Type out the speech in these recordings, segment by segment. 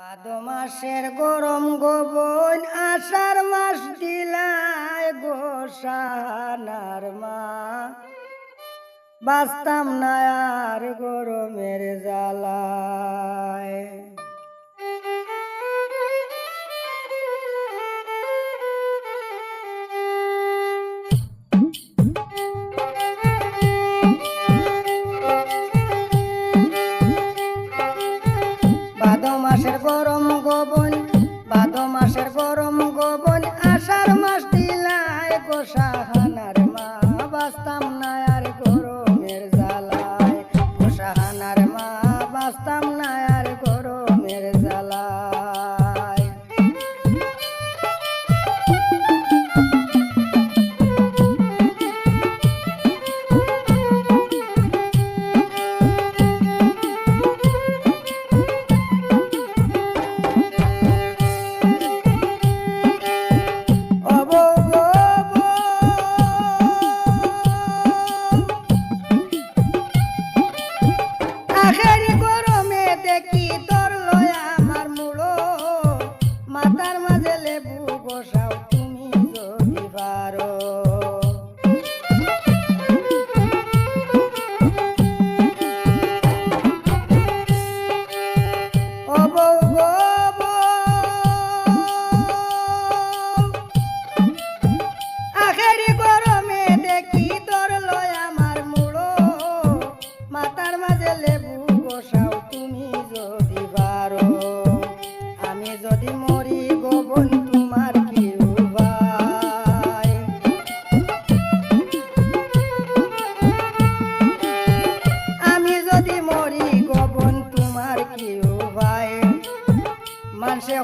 ভাদ মাসের গরম গোবন আষার মাস দিলায় গোসানার মা। বাস্তাম না আর গো সাহা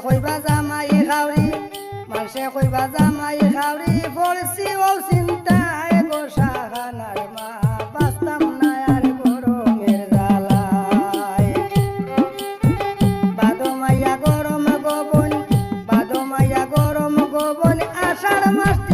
কইবা জামাই খাউরি মানুষে কইবা জামাই খাউরি পড়ছি ও চিন্তায় গোসা খানার মা বাস্তাম না আর গরমের জ্বালায়। বাদমাইয়া গরম গবন বাদমাইয়া গরম গবন, আষাঢ় মাস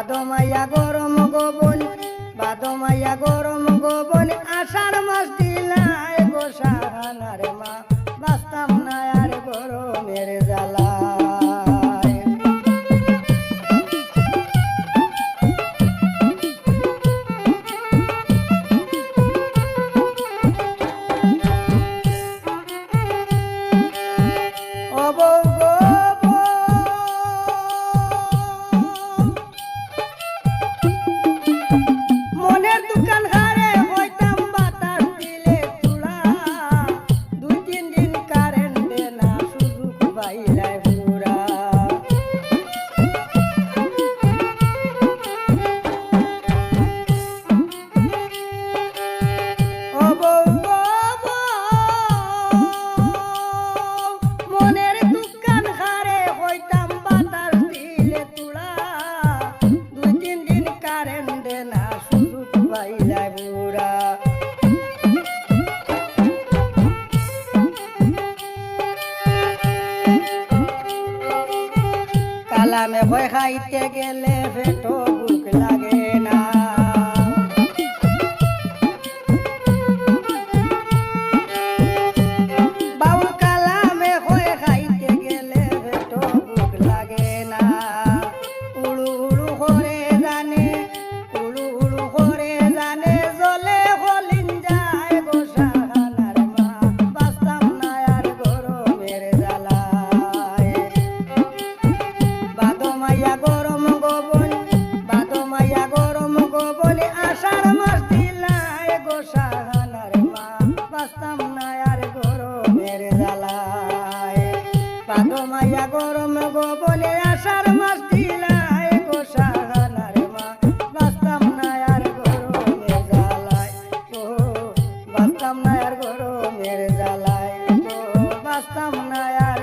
বাদমাইয়া গরম গোবন, বাদমাইয়া গরম গোবন, আষাঢ় মাস দিলায় গোসাহানারে মা বাস্তাম না আর গরমে খাইতে গেলে পেটো বাদমাইয়া গরম গোবনে আষাঢ় মাস দিলায় গোসাহানার মা। বাস্তাম না আর গরমের জ্বালায় ও বাস্তাম না আর